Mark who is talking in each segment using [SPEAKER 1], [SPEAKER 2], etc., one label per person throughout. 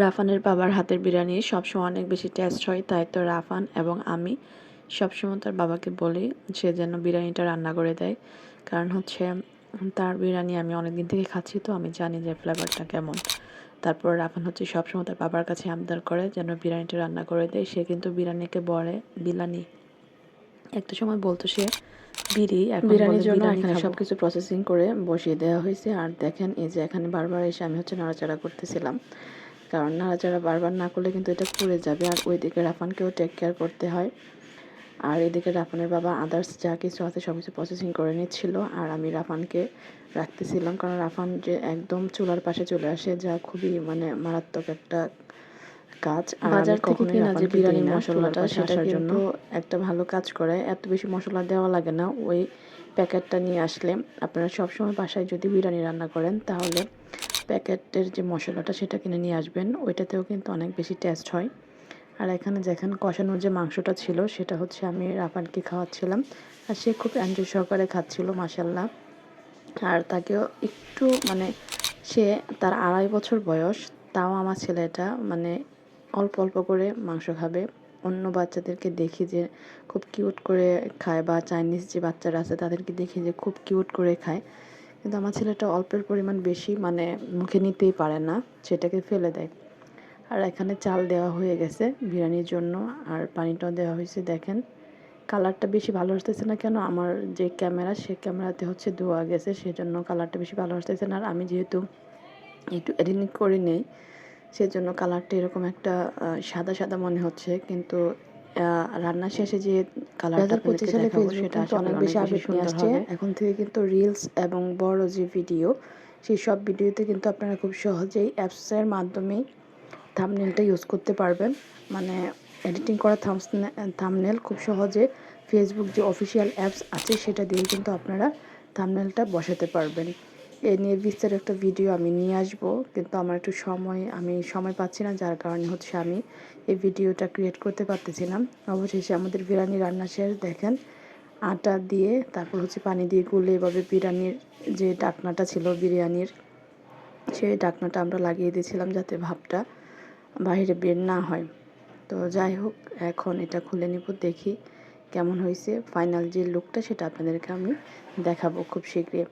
[SPEAKER 1] রাফানের বাবার হাতের বিরিয়ানি সবসময় অনেক বেশি টেস্ট হয় তাই তো রাফান এবং আমি সবসময় তার বাবাকে বলি সে যেন বিরিয়ানিটা রান্না করে দেয়। কারণ হচ্ছে তার বিরিয়ানি আমি অনেক দিন থেকে খাচ্ছি তো আমি জানি যে ফ্লেভারটা কেমন। তারপর রাফান হচ্ছে সবসময় তার বাবার কাছে আবদার করে যেন বিরিয়ানিটা রান্না করে দেয়। সে কিন্তু বিরিয়ানিকে বলে বিলানি। একটা সময় বলতো সে বিড়ি
[SPEAKER 2] বিরিয়ানির জন্য এখানে
[SPEAKER 1] খাব।
[SPEAKER 2] সবকিছু প্রসেসিং করে বসিয়ে দেওয়া হয়েছে। আর দেখেন এই যে এখানে বারবার এসে আমি হচ্ছে নাড়াচাড়া করতেছিলাম। কারণ নাড়াচাড়া বারবার না করলে কিন্তু এটা পুড়ে যাবে। আর ওইদিকে রাফানকেও টেক কেয়ার করতে হয়। আর এদিকে রাফানের বাবা আদার্স যা কিছু আছে সব কিছু প্রসেসিং করে নিচ্ছিল। আর আমি রাফানকে রাখতেছিলাম কারণ রাফান যে একদম চুলার পাশে চলে আসে যা খুবই মানে মারাত্মক একটা কাজ।
[SPEAKER 1] বাজার থেকে কেনা যে
[SPEAKER 2] রাফানকে দিই
[SPEAKER 1] বিরিয়ানির
[SPEAKER 2] না চুলার
[SPEAKER 1] মশলাটা
[SPEAKER 2] পাশে
[SPEAKER 1] সেটা
[SPEAKER 2] আসার জন্য। একটা ভালো কাজ করে। এত বেশি মশলা দেওয়া লাগে না। ওই প্যাকেটটা নিয়ে আসলে আপনারা সবসময় বাসায় যদি বিরিয়ানি রান্না করেন তাহলে প্যাকেটের যে মশলাটা সেটা কিনে নিয়ে আসবেন, ওইটাতেও কিন্তু অনেক বেশি টেস্ট হয়। আর এখানে যেখানে কষানোর যে মাংসটা ছিল, সেটা হচ্ছে আমি রাফানকে খাওয়াচ্ছিলাম। আর সে খুব এনজয় সহকারে খাচ্ছিল মাসাল্লাহ আর তাকেও একটু মানে সে তার আড়াই বছর বয়স, তাও আমার ছেলেটা মানে অল্প অল্প করে মাংস খাবে। অন্য বাচ্চাদেরকে দেখি যে খুব কিউট করে খায় বা চাইনিজ যে বাচ্চারা আছে, তাদেরকে দেখি যে খুব কিউট করে খায়। কিন্তু আমার ছেলেটা অল্পের পরিমাণ বেশি মানে মুখে নিতেই পারে না, সেটাকে ফেলে দেয়। আর এখানে চাল দেওয়া হয়ে গেছে বিরিয়ানির জন্য, আর পানিটাও দেওয়া হয়েছে, দেখেন। কালারটা বেশি ভালো আসতেছে না কেন? আমার যে ক্যামেরা, সে ক্যামেরাতে হচ্ছে ধোয়া গেছে, সেজন্য কালারটা বেশি ভালো আসতেছে না। আর আমি যেহেতু একটু এডিটিং করে নেই, সেজন্য কালারটা এরকম একটা সাদা সাদা মনে হচ্ছে, কিন্তু রান্না শেষে যে কালারটা
[SPEAKER 1] পঁচিশ
[SPEAKER 2] সালে ফেসবুক
[SPEAKER 1] সেটা
[SPEAKER 2] অনেক বেশি আপডেট নিয়ে আসছে। এখন থেকে কিন্তু রিলস এবং বড় যে ভিডিও সেই সব ভিডিওতে কিন্তু আপনারা খুব সহজেই অ্যাপসের মাধ্যমেই থামনেলটা ইউজ করতে পারবেন। মানে এডিটিং করা থামনেল খুব সহজে ফেসবুক যে অফিসিয়াল অ্যাপস আছে সেটা দিয়ে কিন্তু আপনারা থামনেলটা বসাতে পারবেন। এ নিয়ে বিস্তারিত একটা ভিডিও আমি নিয়ে আসব। কিন্তু আমার একটু সময়, আমি সময় পাচ্ছি না, যার কারণে হচ্ছে আমি এই ভিডিওটা ক্রিয়েট করতে পারতেছি না। অবশেষে আমাদের বিরিয়ানি রান্না শেষ, দেখেন। আটা দিয়ে, তারপর হচ্ছে পানি দিয়ে গুলে এভাবে বিরিয়ানির যে ডাকনাটা ছিল বিরিয়ানির, সেই ডাকনাটা আমরা লাগিয়ে দিয়েছিলাম যাতে ভাবটা বাইরে বের না হয়। তো যাই হোক, এখন এটা খুলে নিব, দেখি কেমন হয়েছে। ফাইনাল যে লুকটা সেটা আপনাদেরকে আমি দেখাবো খুব শীঘ্রই।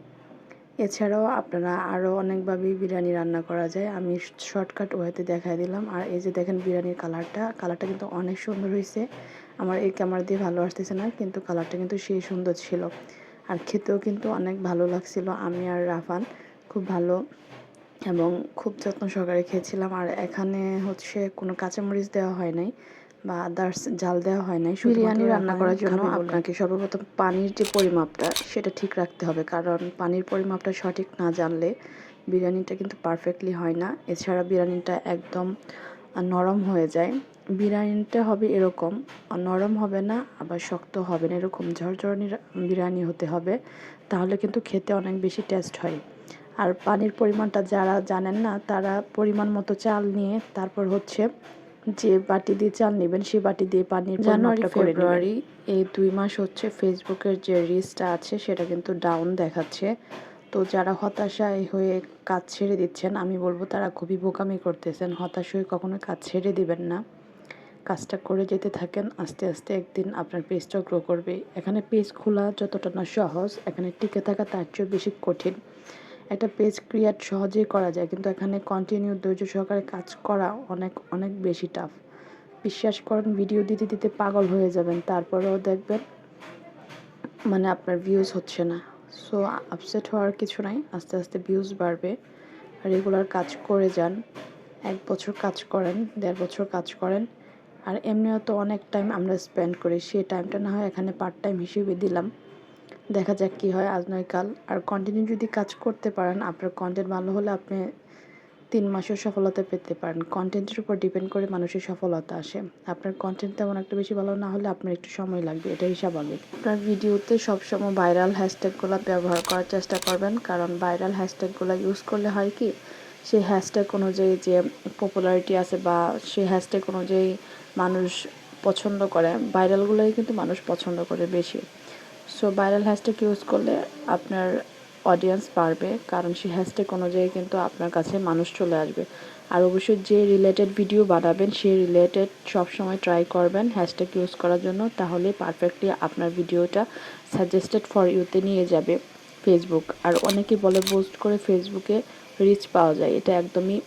[SPEAKER 2] এছাড়াও আপনারা আরও অনেকভাবেই বিরিয়ানি রান্না করা যায়। আমি শর্টকাট ওয়েতে দেখাই দিলাম। আর এই যে দেখেন বিরিয়ানির কালারটা কালারটা কিন্তু অনেক সুন্দর হয়েছে আমার এই ক্যামেরা দিয়ে ভালো আসতেছে না, কিন্তু কালারটা কিন্তু সেই সুন্দর ছিল। আর খেতেও কিন্তু অনেক ভালো লাগছিল, আমি আর রাফান। খুব ভালো এবং খুব যত্ন সহকারে খেয়েছিলাম। আর এখানে হচ্ছে কোনো কাঁচামরিচ দেওয়া হয় নাই। বা আদার্স জাল দেওয়া হয় নাই বিরিয়ানি রান্না করার জন্য আপনাকে সর্বপ্রথম পানির যে পরিমাপটা সেটা ঠিক রাখতে হবে। কারণ পানির পরিমাপটা সঠিক না জানলে বিরিয়ানিটা কিন্তু পারফেক্টলি হয় না। এছাড়া বিরিয়ানিটা একদম নরম হয়ে যায়। বিরিয়ানিটা হবে এরকম নরম হবে না আবার শক্ত হবে না। এরকম ঝরঝরানি বিরিয়ানি হতে হবে তাহলে কিন্তু খেতে অনেক বেশি টেস্ট হয়। আর পানির পরিমাণটা যারা জানেন না তারা পরিমাণ মতো চাল নিয়ে তারপর হচ্ছে যে বাটি দিয়ে চাল নেবেন সেই বাটি দিয়ে পানির
[SPEAKER 1] জানুয়ারি। ফেব্রুয়ারি
[SPEAKER 2] এই দুই মাস হচ্ছে ফেসবুকের যে রিচটা আছে সেটা কিন্তু ডাউন দেখাচ্ছে। তো যারা হতাশায় হয়ে কাজ ছেড়ে দিচ্ছেন আমি বলব তারা খুবই বোকামি করতেছেন। হতাশ হয়ে কখনো কাজ ছেড়ে দিবেন না। কাজটা করে যেতে থাকেন আস্তে আস্তে একদিন আপনার পেজটা গ্রো করবে। এখানে পেজ খোলা যতটা না সহজ এখানে টিকে থাকা তার চেয়েও বেশি কঠিন। একটা পেজ ক্রিয়েট সহজেই করা যায়, কিন্তু এখানে কন্টিনিউ ধৈর্য সহকারে কাজ করা অনেক অনেক বেশি টাফ বিশ্বাস করেন ভিডিও দিতে দিতে পাগল হয়ে যাবেন, তারপরেও দেখবেন মানে আপনার ভিউজ হচ্ছে না। সো আপসেট হওয়ার কিছু নাই, আস্তে আস্তে ভিউজ বাড়বে। রেগুলার কাজ করে যান, এক বছর কাজ করেন, দেড় বছর কাজ করেন, আর এমনিও তো অনেক টাইম আমরা স্পেন্ড করি, সেই টাইমটা না হয় এখানে পার্ট টাইম হিসেবে দিলাম। দেখা যাক কি হয় আজ নয় কাল। আর কন্টিনিউ যদি কাজ করতে পারেন, আপনার কন্টেন্ট ভালো হলে আপনি তিন মাসের সফলতা পেতে পারেন। কন্টেন্টের উপর ডিপেন্ড করে মানুষের সফলতা আসে। আপনার কন্টেন্ট তেমন একটা বেশি ভালো না হলে আপনার একটু সময় লাগবে, এটাই স্বাভাবিক। আপনার ভিডিওতে সবসময় ভাইরাল হ্যাশট্যাগুলো ব্যবহার করার চেষ্টা করবেন, কারণ ভাইরাল হ্যাশট্যাগুলো ইউজ করলে হয় কি, সেই হ্যাশট্যাগ অনুযায়ী যে পপুলারিটি আছে বা সেই হ্যাশট্যাগ অনুযায়ী মানুষ পছন্দ করে ভাইরালগুলোই কিন্তু মানুষ পছন্দ করে বেশি। সো ভাইরাল হ্যাশট্যাগ ইউজ করলে আপনার অডিয়েন্স বাড়বে, কারণ সেই হ্যাশট্যাগ অনুযায়ী কিন্তু আপনার কাছে মানুষ চলে আসবে। আর অবশ্যই যে রিলেটেড ভিডিও বানাবেন, সেই রিলেটেড সবসময় ট্রাই করবেন হ্যাশট্যাগ ইউজ করার জন্য, তাহলে পারফেক্টলি আপনার ভিডিওটা সাজেস্টেড ফর ইউতে নিয়ে যাবে ফেসবুক আর অনেকে বলে পোস্ট করে ফেসবুকে রিচ পাওয়া যায়, এটা একদমই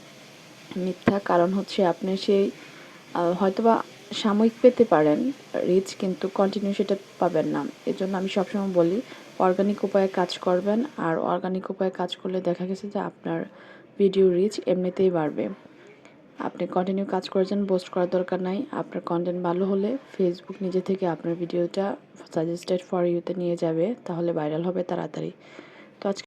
[SPEAKER 2] মিথ্যা। কারণ হচ্ছে আপনি সেই হয়তোবা সাময়িক পেতে পারেন রিচ কিন্তু কন্টিনিউ সেটা পাবেন না। এর জন্য আমি সবসময় বলি অর্গানিক উপায়ে কাজ করবেন, আর অর্গানিক উপায়ে কাজ করলে দেখা গেছে যে আপনার ভিডিও রিচ এমনিতেই বাড়বে। আপনি কন্টিনিউ কাজ করেছেন পোস্ট করার দরকার নাই। আপনার কন্টেন্ট ভালো হলে ফেসবুক নিজে থেকে আপনার ভিডিওটা সাজেস্টেড ফর ইউতে নিয়ে যাবে, তাহলে ভাইরাল হবে তাড়াতাড়ি। তো আজকে